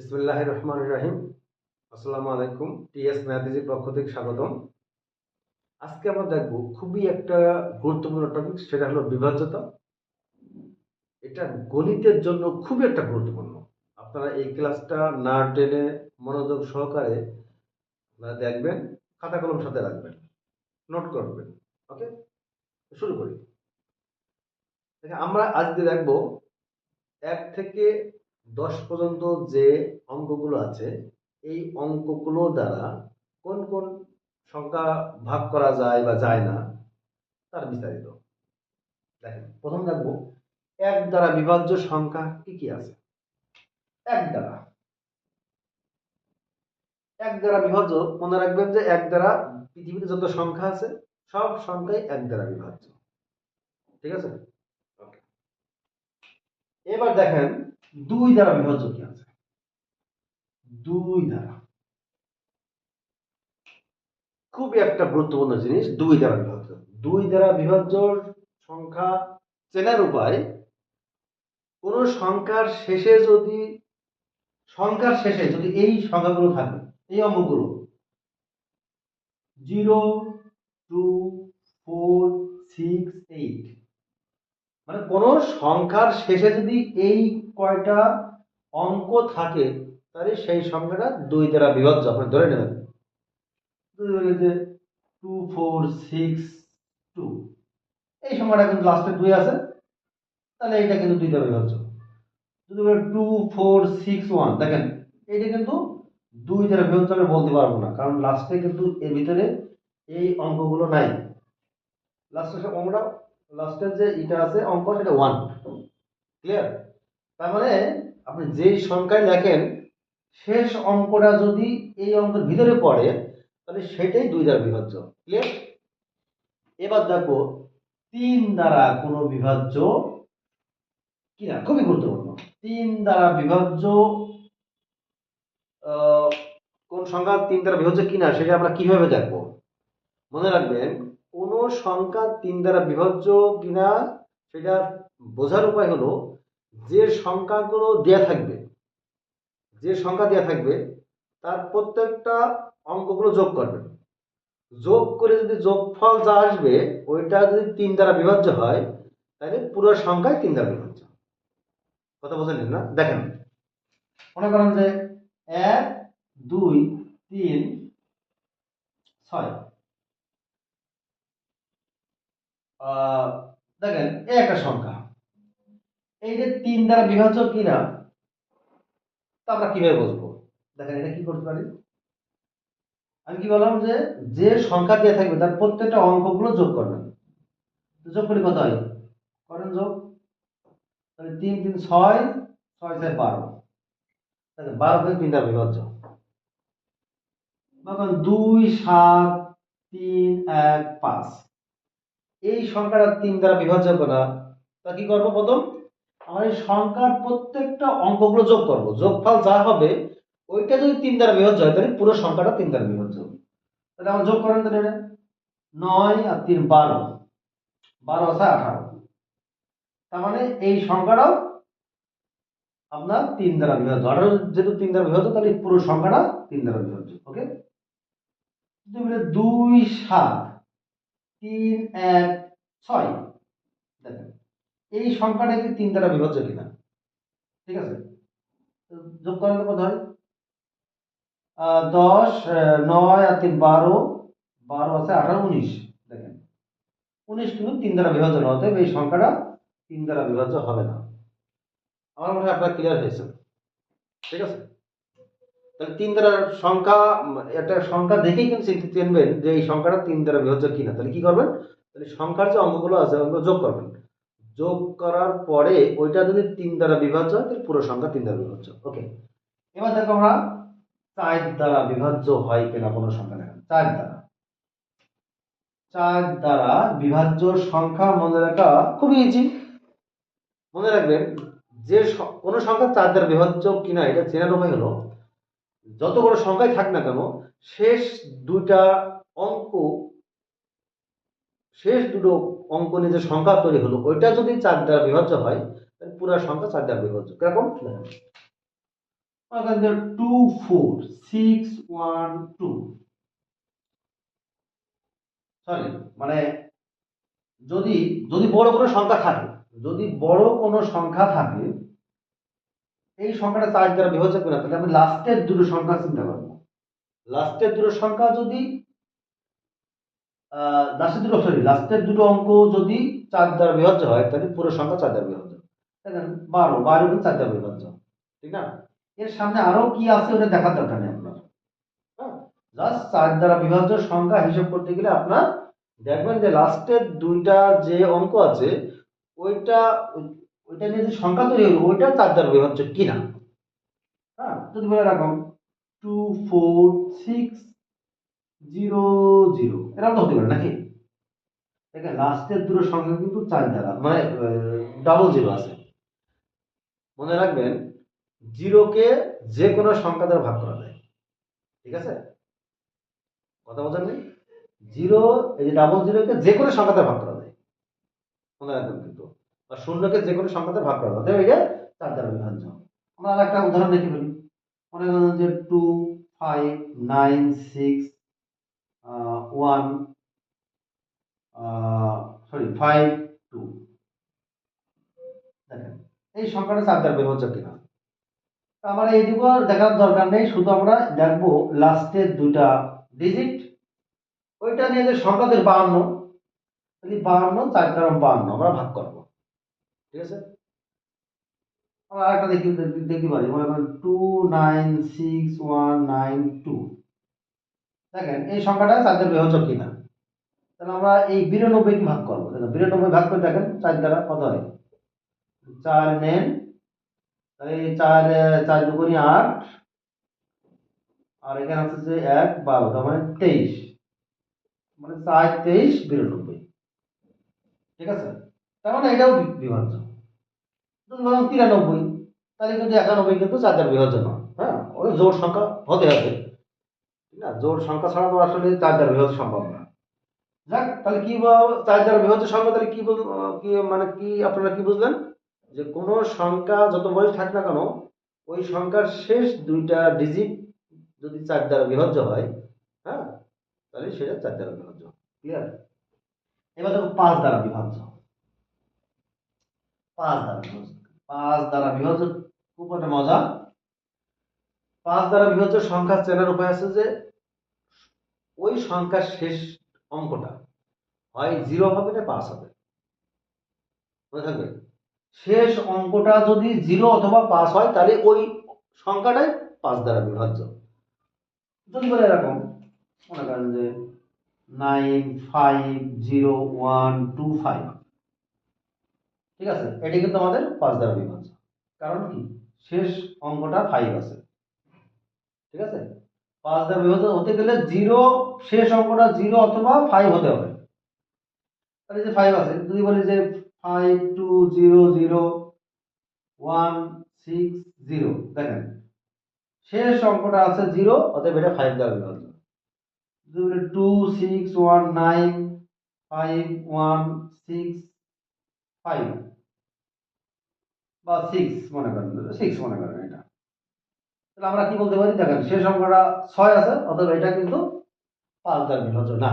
বিসমুল্লাহ রহমান রাহিম। আসসালামু আলাইকুম, টিএস ম্যাথিজির পক্ষ থেকে স্বাগতম। আজকে আমরা দেখব খুবই একটা গুরুত্বপূর্ণ টপিক সেটা হলো বিভাজ্যতা। এটা গণিতের জন্য খুবই একটা গুরুত্বপূর্ণ। আপনারা এই ক্লাসটা না টেনে মনোযোগ সহকারে আপনারা দেখবেন, খাতা কলম সাথে রাখবেন, নোট করবেন, ওকে? শুরু করি। আমরা আজকে দেখব এক থেকে দশ পর্যন্ত যে অঙ্কগুলো আছে, এই অঙ্কগুলো দ্বারা কোন কোন সংখ্যা ভাগ করা যায় বা যায় না, তার বিস্তারিত। দেখেন, প্রথম দেখব, এক দ্বারা বিভাজ্য সংখ্যা কি কি আছে? এক দ্বারা। এক দ্বারা বিভাজ্য, মনে রাখবেন যে এক দ্বারা পৃথিবীতে যত সংখ্যা আছে, সব সংখ্যাই এক দ্বারা বিভাজ্য। ঠিক আছে. এবার দেখেন দুই দ্বারা বিভাজ্য কি আছে? দুই দ্বারা। খুবই একটা গুরুত্বপূর্ণ জিনিস, দুই দ্বারা বিভাজ্য দুই দ্বারা বিভাজ্য সংখ্যা চেনার উপায়, কোন সংখ্যার শেষে যদি, সংখ্যার শেষে যদি এই সংখ্যাগুলো থাকে, এই অঙ্কগুলো, zero, two, four, six, eight মানে কোন সংখ্যার শেষে যদি এই কয়টা অঙ্ক থাকে, তাহলে সেই সংখ্যাটা দুই দ্বারা বিভাজ্য আপনি ধরে নেবেন। টু ফোর সিক্স টু এই সংখ্যাটা কিন্তু লাস্টে দুই আছে, তাহলে এটা কিন্তু দুই দ্বারা বিভাজ্য যদি টু ফোর সিক্স ওয়ান দেখেন, এইটা কিন্তু দুই দ্বারা বিভাজ্য আমি বলতে পারব না, কারণ লাস্টে কিন্তু এর ভিতরে এই অঙ্কগুলো নাই। লাস্টে অঙ্কটা লাস্টের যে এটা আছে অঙ্ক, সেটা ওয়ান ক্লিয়ার তার মানে আপনি যেই সংখ্যায় লেখেন, শেষ অঙ্কটা যদি এই অঙ্কের ভিতরে পড়ে, তাহলে সেটাই দুই দ্বারা বিভাজ্য ক্লিয়ার এবার দেখো, তিন দ্বারা কোনো বিভাজ্য কিনা খুবই গুরুত্বপূর্ণ। তিন দ্বারা বিভাজ্য কোন সংখ্যা তিন দ্বারা বিভাজ্য কিনা সেটা আমরা কীভাবে দেখব? মনে রাখবেন কোন সংখ্যা তিন দ্বারা বিভাজ্য কিনা সেটা বোঝার উপায় হলো যে সংখ্যাগুলো দেয়া থাকবে, যে সংখ্যা দেয়া থাকবে তার প্রত্যেকটা অঙ্কগুলো যোগ করবেন যোগ করে যদি যোগফল যা আসবে, ওইটা যদি তিন দ্বারা বিভাজ্য হয়, তাহলে পুরো সংখ্যায় তিন দ্বারা বিভাজ্য। কথা বোঝেন না? দেখেন। মনে করেন যে এক, দুই, তিন, ছয়। দেখেন, এ একটা সংখ্যা। এই যে তিন দ্বারা বিভাজ্য কিনা, তা আমরা কীভাবে বুঝব? দেখেন, এটা কি করতে পারি? আমি কি বললাম যে যে সংখ্যা দিয়ে থাকবে, তার প্রত্যেকটা অঙ্কগুলো যোগ করবেন। যোগ করে কত হয়? করেন যোগ। তাহলে তিন তিন, ছয় ছয় ছয়, বারো। তাহলে বারো থেকে তিন দ্বারা বিভাজ্য দুই, সাত, তিন, এক, পাঁচ। এই সংখ্যাটা তিন দ্বারা বিভাজ্য করা তা কি করব প্রথম? আমরা এই সংখ্যার প্রত্যেকটা অঙ্কগুলো যোগ করব। যোগফল যা হবে, ওইটা যদি তিন দ্বারা বিভাজ্য হয়, তাহলে পুরো সংখ্যাটা তিন দ্বারা বিভাজ্য। তাহলে আমরা যোগ করেন তাহলে। নয় আর তিন, বারো। বারো আছে আঠারো। তার মানে এই সংখ্যাটাও আপনার তিন দ্বারা বিভাজ্য। আঠারো যেহেতু তিন দ্বারা বিভাজ্য, তাহলে পুরো সংখ্যাটা তিন দ্বারা বিভাজ্য। ওকে দুই সাত। তিন, এক, ছয় দেখেন। এই সংখ্যাটা কি তিন দ্বারা বিভাজ্য কিনা? ঠিক আছে? যোগ করেন তো কত দশ নয় আর তিন বারো বারো আছে আঠারো, উনিশ। দেখেন, উনিশ কিন্তু তিন দ্বারা বিভাজ্য না অতএব এই সংখ্যাটা তিন দ্বারা বিভাজ্য হবে না। আমার মনে হয় আপনার ক্লিয়ার হয়েছে ঠিক আছে? তাহলে তিন দ্বারা সংখ্যা, একটা সংখ্যা দেখেই কিন্তু চিনবেন যে এই সংখ্যাটা তিন দ্বারা বিভাজ্য কিনা। তাহলে কি করবেন? তাহলে সংখ্যার যে অঙ্কগুলো আছে ওগুলো যোগ করবেন। যোগ করার পরে ওইটা যদি তিন দ্বারা বিভাজ্য হয়, তাহলে পুরো সংখ্যা তিন দ্বারা বিভাজ্য ওকে এবার দেখো আমরা চার দ্বারা বিভাজ্য হয় কিনা, কোনো সংখ্যা দেখেন চার দ্বারা চার দ্বারা বিভাজ্য সংখ্যা মনে রাখা খুবই ইজি মনে রাখবেন, যে কোনো সংখ্যা চার দ্বারা বিভাজ্য কিনা, এটা চেনার উপায় হলো যত বড় সংখ্যাই থাক না কেন, শেষ দুইটা অঙ্ক, শেষ দুটো অঙ্ক নিয়ে যে সংখ্যা তৈরি হলো, ওইটা যদি চার দ্বারা বিভাজ্য হয়, তাহলে পুরো সংখ্যা চার দ্বারা বিভাজ্য কীরকম? Two four six one two sorry মানে যদি যদি বড় কোনো সংখ্যা থাকে, যদি বড় কোনো সংখ্যা থাকে এই সংখ্যাটা চার দ্বারা বিভাজ্য করে তাহলে আমি লাস্টের দুটো সংখ্যা চিন্তা করব লাস্টের দুটো সংখ্যা যদি লাস্টের দুটো সরি লাস্টের দুটো অঙ্ক যদি চার দ্বারা বিভাজ্য হয়, তাহলে পুরো সংখ্যা চার দ্বারা বিভাজ্য বারো বারো কিন্তু চার দ্বারা বিভাজ্য ঠিক না? এর সামনে আরও কি আছে ওটা দেখার দরকার নেই আপনার। হ্যাঁ? জাস্ট চার দ্বারা বিভাজ্য সংখ্যা হিসাব করতে গেলে আপনার দেখবেন যে লাস্টের দুইটা যে অঙ্ক আছে, ওইটা ওইটা নিয়ে যে সংখ্যা তৈরি হলো, ওইটা দ্বারা বিভাজ্য কিনা? হ্যাঁ যদি বলে রাখুন two four six zero zero এরকম তো হতে পারে নাকি? দেখেন লাস্টের দুটো সংখ্যা কিন্তু চার দ্বারা মানে ডাবল জিরো আছে। মনে রাখবেন জিরোকে যে কোনো সংখ্যা দ্বারা ভাগ করা যায়। ঠিক আছে? কথা বোঝেন নেই? জিরো এই যে ডাবল জিরোকে যে কোনো সংখ্যা দ্বারা ভাগ করা যায়। মনে রাখবেন কিন্তু। শূন্যকে যে কোনো সংখ্যাতে ভাগ করা। অতএব এটা চার দ্বারা বিভাজ্য। আমরা আর একটা উদাহরণ দেখে ফেলি। মনে করেন যে two five nine six one sorry five two দেখেন, এই সংখ্যাটা চার দ্বারা বিভাজ্য কিনা। আমার এইটুকু দেখার দরকার নেই, শুধু আমরা দেখব লাস্টের দুইটা ডিজিট ওইটা নিয়ে যে সংখ্যাদের বাহান্ন, তাহলে বাহান্ন, চার দ্বারা বাহান্ন আমরা ভাগ করব। ঠিক আছে? আমরা আরেকটা দেখি দেখতে পারি। মনে করেন two nine six one nine two দেখেন, এই সংখ্যাটা চার দ্বারা বিভাজ্য কিনা? তাহলে আমরা এই বিরানব্বইকে ভাগ করব। দেখেন, বিরানব্বই ভাগ করে দেখেন, চার দ্বারা কত হয়? চার নেন, তাহলে চার চার দুগুণি আট, আর এখানে আছে যে এক, বারো, তার মানে তেইশ। মানে চার, তেইশ, বিরানব্বই। ঠিক আছে? তার মানে এটাও বিভাজ্য। বলেন তিরানব্বই, তাহলে কিন্তু একানব্বই কিন্তু চার দ্বারা বিভাজ্য নয় হ্যাঁ? ওই জোর সংখ্যা হতে হবে। না? জোর সংখ্যা ছাড়া তো আসলে চার দ্বারা বিভাজ্য সম্ভব না। যাক, তাহলে কি বা- চার দ্বারা বিভাজ্য সংখ্যা তাহলে কি কি মানে কি আপনারা কি বুঝলেন? যে কোনো সংখ্যা যত বয়স থাক না কেন, ওই সংখ্যার শেষ দুইটা ডিজিট যদি চার দ্বারা বিভাজ্য হয় হ্যাঁ? তাহলে সেটা চার দ্বারা বিভাজ্য। ক্লিয়ার এবার দেখো পাঁচ দ্বারা বিভাজ্য। পাঁচ দ্বারা পাঁচ দ্বারা বিভাজ্য খুব মজা। পাঁচ দ্বারা বিভাজ্য সংখ্যা চেনার উপায় আছে যে, ওই সংখ্যার শেষ অঙ্কটা হয় জিরো হবে না পাঁচ হবে। থাকবে? শেষ অঙ্কটা যদি জিরো অথবা পাস হয়, তাহলে ওই সংখ্যাটাই পাঁচ দ্বারা বিভাজ্য যদি বলে এরকম, মনে করেন যে nine five zero one two five ঠিক আছে? এটি কিন্তু আমাদের পাঁচ দ্বারা বিভাজ্য কারণ কি? শেষ অঙ্কটা ফাইভ আছে। ঠিক আছে? পাঁচ দ্বারা বিভাজ্য হতে গেলে জিরো শেষ অঙ্কটা জিরো অথবা ফাইভ হতে হবে। তাহলে যে ফাইভ আছে, যদি বলি যে five two zero zero one six zero দেখেন। শেষ অঙ্কটা আছে জিরো অতএব এটা ফাইভ দ্বারা বিভাজ্য যদি two six one nine five one six five six মনে করেন সিক্স মনে করেন এটা। তাহলে আমরা কি বলতে পারি? দেখেন, সে সংখ্যাটা ছয় আছে অথবা এটা কিন্তু পাঁচ দ্বারা বিভাজ্য না।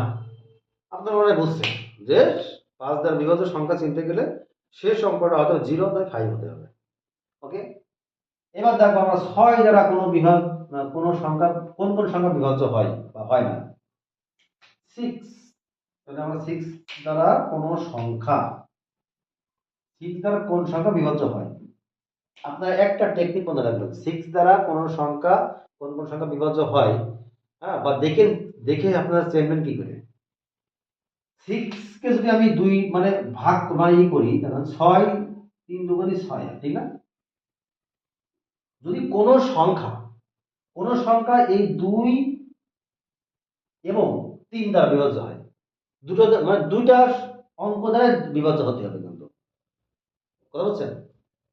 আপনার মনে বুঝছেন যে পাঁচ দ্বারা বিভাজ্য সংখ্যা চিনতে গেলে সে সংখ্যাটা হয়তো জিরো নয় ফাইভ হতে হবে। ওকে এবার দেখো আমরা ছয় দ্বারা কোনো বিভাগ কোনো সংখ্যা, কোন কোন সংখ্যা বিভাজ্য হয় বা হয় না? সিক্স তাহলে আমরা সিক্স দ্বারা কোনো সংখ্যা সিক্স দ্বারা কোন সংখ্যা বিভাজ্য হয়? আপনার একটা টেকনিক মনে রাখবেন। সিক্স দ্বারা কোনো সংখ্যা, কোন কোন সংখ্যা বিভাজ্য হয় হ্যাঁ বা দেখে দেখে আপনারা চেনবেন কি করে? সিক্সকে যদি আমি দুই মানে ভাগ মানে ই করি তখন ছয় তিন দুগুণি ছয়, ঠিক না? যদি কোনো সংখ্যা কোনো সংখ্যা এই দুই এবং তিন দ্বারা বিভাজ্য হয়, দুটো মানে দুইটা অঙ্ক দ্বারা বিভাজ্য হতে হবে কিন্তু। কথা বলছেন?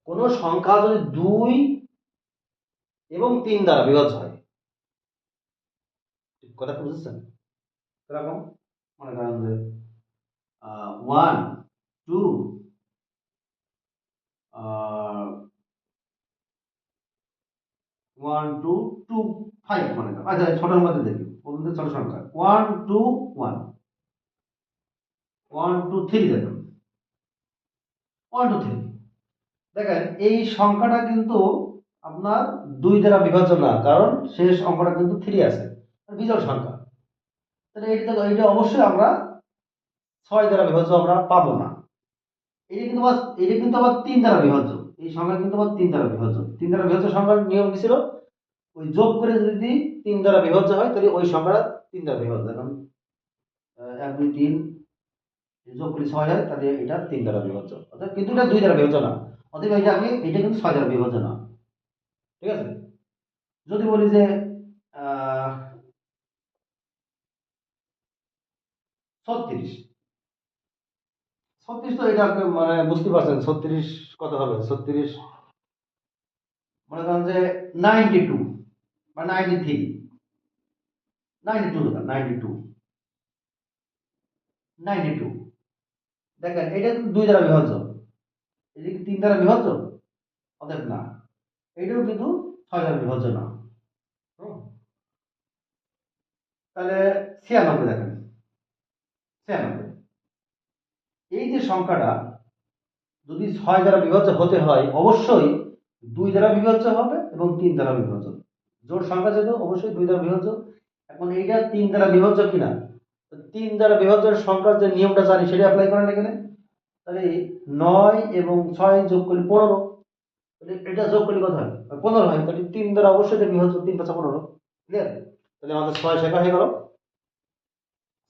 কোনো সংখ্যা যদি দুই এবং তিন দ্বারা বিভাজ্য হয়। কথা বুঝেছেন? এরকম মনে করেন যে one two one two two five মনে করো আচ্ছা ছোটোর মধ্যে দেখি। প্রথম ছোট সংখ্যা। One two one one two three দেখুন। ওয়ান টু থ্রি দেখেন, এই সংখ্যাটা কিন্তু আপনার দুই দ্বারা বিভাজ্য না, কারণ শেষ অঙ্কটা কিন্তু থ্রি আছে বিজোড় সংখ্যা। তাহলে এটা এটা অবশ্যই আমরা ছয় দ্বারা বিভাজ্য আমরা পাবো না। এটা কিন্তু আবার, এটা কিন্তু আবার তিন দ্বারা বিভাজ্য। এই সংখ্যা কিন্তু আবার তিন দ্বারা বিভাজ্য। তিন দ্বারা বিভাজ্য সংখ্যার নিয়ম কি ছিল? ওই যোগ করে যদি তিন দ্বারা বিভাজ্য হয়, তাহলে ওই সংখ্যাটা তিন দ্বারা বিভাজ্য। এখন এক, দুই, তিন যোগ করে ছয় হয়, তাহলে এটা তিন দ্বারা বিভাজ্য। অর্থাৎ কিন্তু এটা দুই দ্বারা বিভাজ্য না। অতএব এটা আমি, এটা কিন্তু ছয় দ্বারা বিভাজ্য না ঠিক আছে? যদি বলি যে ছত্রিশ। ছত্রিশ তো এটা মানে বুঝতে পারছেন, ছত্রিশ কত হবে? ছত্রিশ, মনে করেন যে নাইনটি টু বা ninety three ninety two ninety two ninety two দেখেন, এটা দুই দ্বারা বিভাজ্য এটা কি তিন দ্বারা বিভাজ্য? অতএব না। এটাও কিন্তু ছয় দ্বারা বিভাজ্য না। তাহলে ছিয়ানব্বই দেখেন। ছিয়ানব্বই। এই যে সংখ্যাটা যদি ছয় দ্বারা বিভাজ্য হতে হয়, অবশ্যই দুই দ্বারা বিভাজ্য হবে এবং তিন দ্বারা বিভাজ্য। জোর সংখ্যা যেহেতু, অবশ্যই দুই দ্বারা বিভাজ্য। এখন এইটা তিন দ্বারা বিভাজ্য কিনা? তিন দ্বারা বিভাজ্যের সংখ্যার যে নিয়মটা জানি সেটা অ্যাপ্লাই করেন এখানে। তাহলে নয় এবং ছয় যোগ করলে পনেরো। তাহলে এটা যোগ করলে কত হয়? পনেরো হয়, তাহলে তিন দ্বারা অবশ্যই এটা বিভাজ্য তিন পাঁচা পনেরো। ক্লিয়ার তাহলে আমাদের ছয় শেখা হয়ে গেল।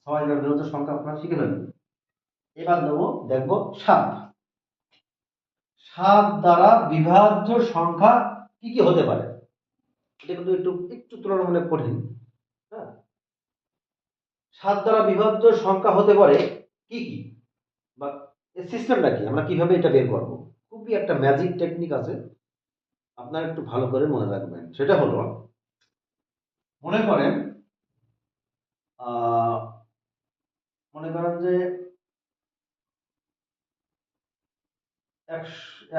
ছয় দ্বারা বিভাজ্য সংখ্যা আপনারা শিখে ফেলবেন। এবার নেব, দেখব সাত। সাত দ্বারা বিভাজ্য সংখ্যা কি কি হতে পারে? এটা কিন্তু একটু একটু তুলনামূলক কঠিন। হ্যাঁ? সাত দ্বারা বিভাজ্য সংখ্যা হতে পারে কি কি? বা এর সিস্টেমটা কি? আমরা কীভাবে এটা বের করব? খুবই একটা ম্যাজিক টেকনিক আছে। আপনারা একটু ভালো করে মনে রাখবেন। সেটা হলো, মনে করেন মনে করেন যে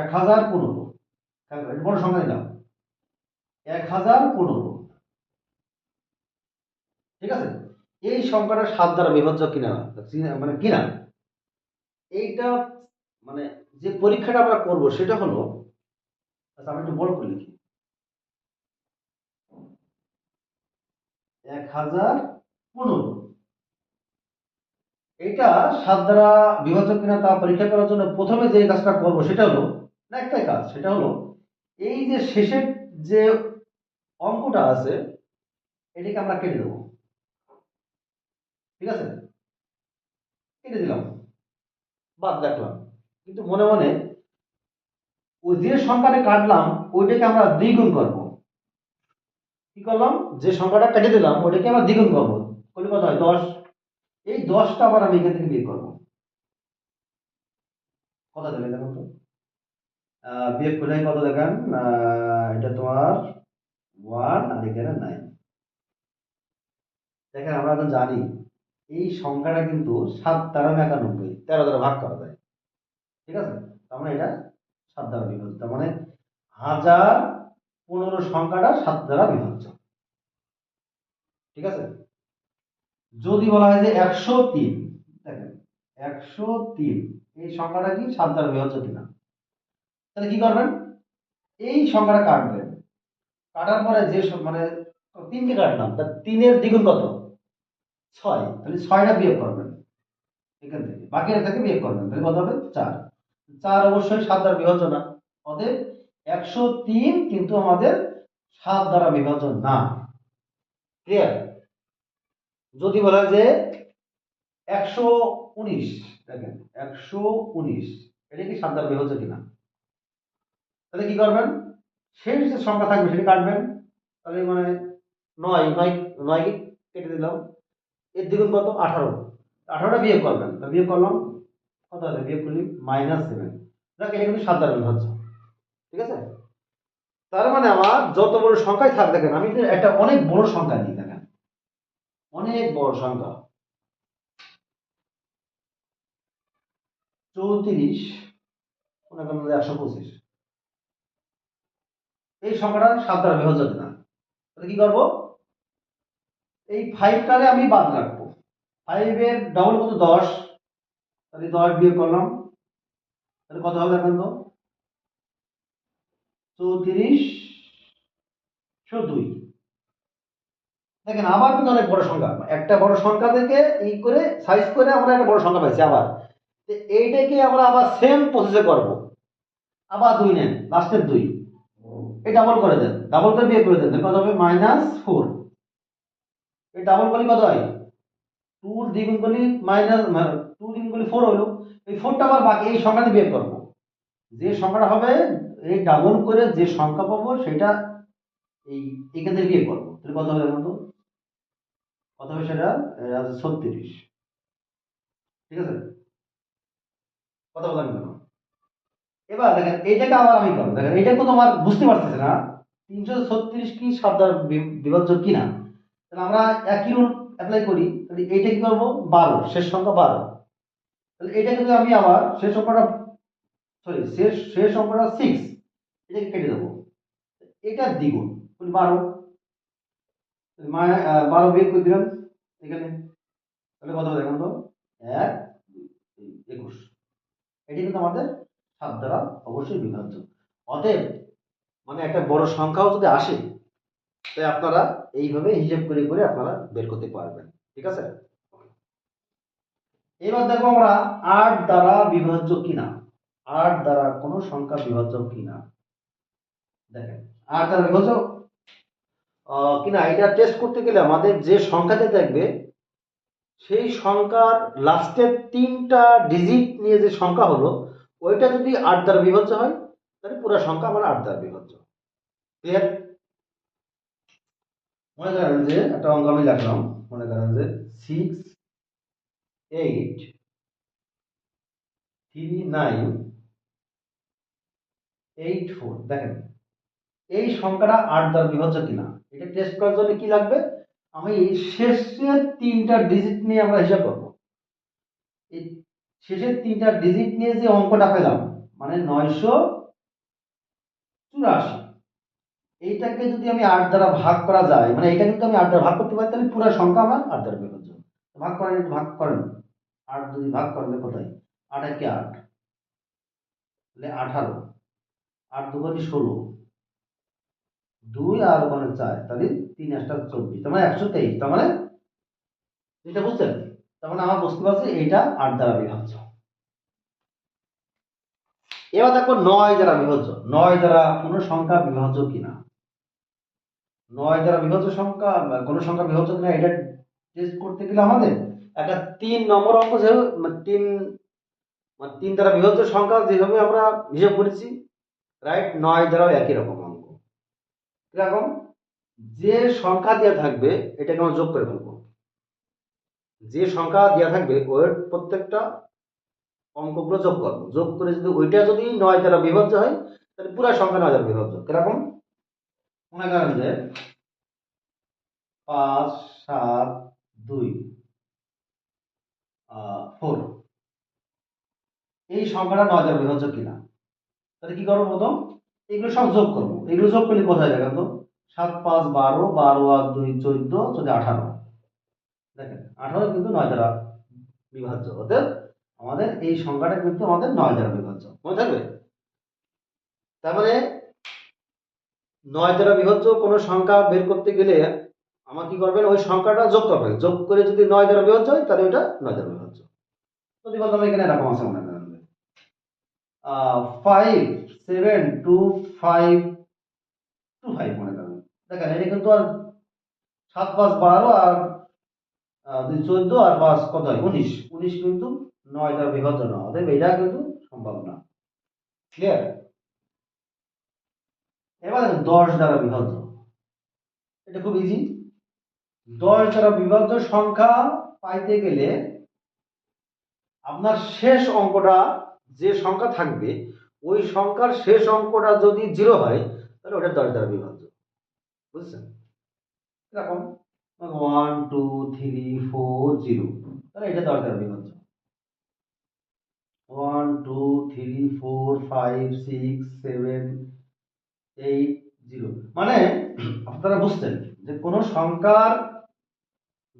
এক হাজার পনেরো। বড় সংখ্যা নিলাম। এক হাজার পনেরো। ঠিক আছে? এই সংখ্যাটা সাত দ্বারা বিভাজ্য কিনা? মানে কিনা? এইটা মানে যে পরীক্ষাটা আমরা করব সেটা হলো আচ্ছা আমি একটু বড় করে লিখি। এক হাজার পনেরো। এটা সাত দ্বারা বিভাজ্য কিনা তা পরীক্ষা করার জন্য প্রথমে যে কাজটা করব সেটা হলো, না একটাই কাজ, সেটা হলো এই যে শেষের যে অঙ্কটা আছে, এটাকে আমরা কেটে দেবো। ঠিক আছে? কেটে দিলাম। বাদ রাখলাম। কিন্তু মনে মনে ওই যে সংখ্যাটা কাটলাম, ওইটাকে আমরা দ্বিগুণ করব। কি করলাম? যে সংখ্যাটা কেটে দিলাম, ওইটাকে আমরা দ্বিগুণ করব। করলে কত হয়? দশ। এই দশটা আবার আমি এখান থেকে বিয়োগ করব। কথা দেবে দেখুন তো? বিয়োগ করলে কত দেখেন? এটা তোমার ওয়ান আর এখানে নাইন দেখেন আমরা এখন জানি। এই সংখ্যাটা কিন্তু সাত দ্বারা একানব্বই, তেরো দ্বারা ভাগ করা যায়। ঠিক আছে? তার মানে এটা সাত দ্বারা বিভাজ্য তার মানে হাজার পনেরো সংখ্যাটা সাত দ্বারা বিভাজ্য ঠিক আছে? যদি বলা হয় যে একশো তিন, দেখেন, একশো তিন, এই সংখ্যাটা কি সাত দ্বারা বিভাজ্য কিনা? তাহলে কি করবেন? এই সংখ্যাটা কাটবেন। কাটার পরে যে মানে তিনকে কাটলাম, তা তিনের দ্বিগুণ কত? ছয়। তাহলে ছয়টা বিয়োগ করবেন। এখান থেকে। বাকিটা থেকে বিয়োগ করবেন। তাহলে কত হবে? চার। চার অবশ্যই সাত দ্বারা বিভাজ্য না। অতএব একশো তিন কিন্তু আমাদের সাত দ্বারা বিভাজ্য না। ক্লিয়ার যদি বলা যে একশো উনিশ, দেখেন, একশো উনিশ। এটা কি সাত দ্বারা বিভাজ্য কিনা? তাহলে কি করবেন? শেষ যে সংখ্যা থাকবে সেটা কাটবেন। তাহলে মানে নয় নয়, নয়কে কেটে দিলাম। এর দ্বিগুণ কত? আঠারো। আঠারোটা বিয়োগ করবেন। তা বিয়োগ করলাম, কত হবে? বিয়োগ করলি মাইনাস সেভেন দেখ এটা কিন্তু দ্বারা বিভাজ্য ঠিক আছে? তার মানে আমার যত বড় সংখ্যাই থাক দেখেন, আমি একটা অনেক বড় সংখ্যা নিই দেখেন। অনেক বড় সংখ্যা। চৌত্রিশ একশো পঁচিশ। এই সংখ্যাটা সাত দ্বারা বিভাজ্য কিনা তাহলে কি করব? এই ফাইভটারে আমি বাদ রাখব। ফাইভের ডাবল কত? দশ। তাহলে দশ বিয়োগ করলাম। তাহলে কত হবে এখন তো? চৌত্রিশ দুই। দেখেন, আবার কিন্তু অনেক বড় সংখ্যা। একটা বড় সংখ্যা থেকে এই করে সাইজ করে আমরা একটা বড় সংখ্যা পাইছি আবার। এইটাকে আমরা আবার সেম প্রসেসে করব। আবার দুই নেন লাস্টের দুই। এই ডাবল করে দেন। ডাবল করে বিয়ে করে দেন। কত হবে? মাইনাস ফোর এই ডাবল করলে কত হয়? টু দ্বিগুণ করলে মাইনাস টু দ্বিগুণ করলে ফোর হলো। এই ফোরটা আবার বাকি, এই সংখ্যাতে বের করব। যে সংখ্যাটা হবে, এই ডাবল করে যে সংখ্যা পাবো, সেটা এই এখান থেকে বিয়োগ করব। তাহলে কত হবে তো কত হবে সেটা? ছত্রিশ। ঠিক আছে? কথা বলেন কেন এবার দেখেন, এইটাকে আবার আমি করব। দেখেন এটা তো তোমার বুঝতে পারতেছে না। তিনশো ছত্রিশ কি বি- বিভাজ্য কিনা? তাহলে আমরা একই রুল অ্যাপ্লাই করি, তাহলে এইটা কি করব? বারো, শেষ সংখ্যা বারো। তাহলে এটাকে যদি আমি আবার শেষ সংখ্যাটা সরি শেষ শেষ সংখ্যাটা সিক্স এটাকে কেটে দেবো। এটা দ্বিগুণ বারো। বারো বিয়োগ করে দিলাম এখানে। তাহলে কত হবে দেখুন তো? এক একুশ। এটি কিন্তু আমাদের সাত দ্বারা অবশ্যই বিভাজ্য অতএব মানে একটা বড় সংখ্যাও যদি আসে তাই আপনারা এইভাবে হিসেব করে করে আপনারা বের করতে পারবেন। ঠিক আছে? এবার দেখো আমরা আট দ্বারা বিভাজ্য কিনা। আট দ্বারা কোনো সংখ্যা বিভাজ্য কিনা। দেখেন, আট দ্বারা বিভাজ্য কিনা? এটা টেস্ট করতে গেলে আমাদের যে সংখ্যাতে থাকবে সেই সংখ্যার লাস্টের তিনটা ডিজিট নিয়ে যে সংখ্যা হলো, ওইটা যদি আট দ্বারা বিভাজ্য হয়, তাহলে পুরো সংখ্যা আমার আট দ্বারা বিভাজ্য। মনে করেন যে একটা অঙ্ক আমি লিখলাম মনে করেন যে six eight three nine eight four দেখেন, এই সংখ্যাটা আট দ্বারা বিভাজ্য কিনা, এটা টেস্ট করার জন্য কি লাগবে? আমি শেষের তিনটা ডিজিট নিয়ে আমরা হিসাব করব। এই শেষের তিনটা ডিজিট নিয়ে যে অঙ্কটা পেলাম মানে নয়শো চুরাশি এইটাকে যদি আমি আট দ্বারা ভাগ করা যায় মানে এটা কিন্তু আমি আট দ্বারা ভাগ করতে পারি, তাহলে পুরো সংখ্যা আমার আট দ্বারা বিভাজ্য ভাগ করেন ভাগ করেন। আট যদি ভাগ করেন কোথায় আট একে আট, তাহলে আঠারো। আট দুগুণি ষোলো। দুই আর ওখানে চার, তাহলে তিন একটা চব্বিশ। তার মানে একশো তেইশ। তার মানে এটা বুঝছেন? তার মানে আমার বুঝতে পারছি এইটা আট দ্বারা বিভাজ্য এবার দেখো নয় দ্বারা বিভাজ্য নয় দ্বারা কোনো সংখ্যা বিভাজ্য কিনা? নয় দ্বারা বিভাজ্য সংখ্যা কোনো সংখ্যা বিভাজ্য কিনা, এটা টেস্ট করতে গেলে আমাদের একটা তিন নম্বর অঙ্ক যেভাবে মানে তিন মানে তিন দ্বারা বিভাজ্য সংখ্যা যেভাবে আমরা হিসাব করেছি রাইট নয় দ্বারাও একই রকম অঙ্ক। কীরকম? যে সংখ্যা দেওয়া থাকবে, এটাকে আমরা যোগ করে ফেলব। যে সংখ্যা দেওয়া থাকবে, ওর প্রত্যেকটা অঙ্কগুলো যোগ করব। যোগ করে যদি ওইটা যদি নয় দ্বারা বিভাজ্য হয়, তাহলে পুরো সংখ্যা নয় দ্বারা বিভাজ্য কীরকম? মনে করেন যে পাঁচ, সাত, দুই ফোর এই সংখ্যাটা নয় দ্বারা বিভাজ্য কিনা? তাহলে কি করব প্রথম? এগুলো সব যোগ করব। এগুলো যোগ করলে কোথায় দেখেন তো সাত, পাঁচ, বারো বারো আর দুই, চোদ্দ চোদ্দ, আঠারো। দেখেন, আঠারো কিন্তু নয় দ্বারা বিভাজ্য। অতএব আমাদের এই সংখ্যাটা কিন্তু আমাদের নয় দ্বারা বিভাজ্য। মনে থাকবে? তার মানে নয় দ্বারা বিভাজ্য কোনো সংখ্যা বের করতে গেলে আমার কি করবেন? ওই সংখ্যাটা যোগ করবেন। যোগ করে যদি নয় দ্বারা বিভাজ্য হয়, তাহলে ওইটা নয় দ্বারা বিভাজ্য বলতাম এখানে এরকম আছে মনে করেন five seven two five two five মনে করেন দেখেন, এটা কিন্তু আর সাত পাঁচ বারো আর দুই চোদ্দ আর পাঁচ কত হয়? উনিশ। উনিশ কিন্তু নয় দ্বারা বিভাজ্য না অতএব এটা কিন্তু সম্ভব না। ক্লিয়ার এবার দশ দ্বারা বিভাজ্য এটা খুব ইজি দশ দ্বারা বিভাজ্য সংখ্যা পাইতে গেলে আপনার শেষ অঙ্কটা যে সংখ্যা থাকবে, ওই সংখ্যার শেষ অঙ্কটা যদি জিরো হয়, তাহলে ওটা দশ দ্বারা বিভাজ্য বুঝছেন? এরকম one two three four zero তাহলে এটা দশ দ্বারা বিভাজ্য one two three four five six seven eight zero মানে আপনারা বুঝতেন যে কোনো সংখ্যার,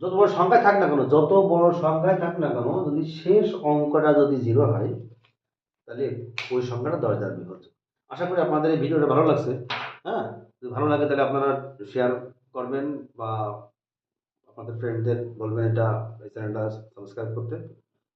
যত বড় সংখ্যায় থাক না কেন, যত বড় সংখ্যায় থাক না কেন, যদি শেষ অঙ্কটা যদি জিরো হয়, তাহলে ওই সংখ্যাটা দশ দ্বারা বিভক্ত আশা করি আপনাদের এই ভিডিওটা ভালো লাগছে। হ্যাঁ যদি ভালো লাগে তাহলে আপনারা শেয়ার করবেন বা আপনাদের ফ্রেন্ডদের বলবেন এটা, এই চ্যানেলটা সাবস্ক্রাইব করতে।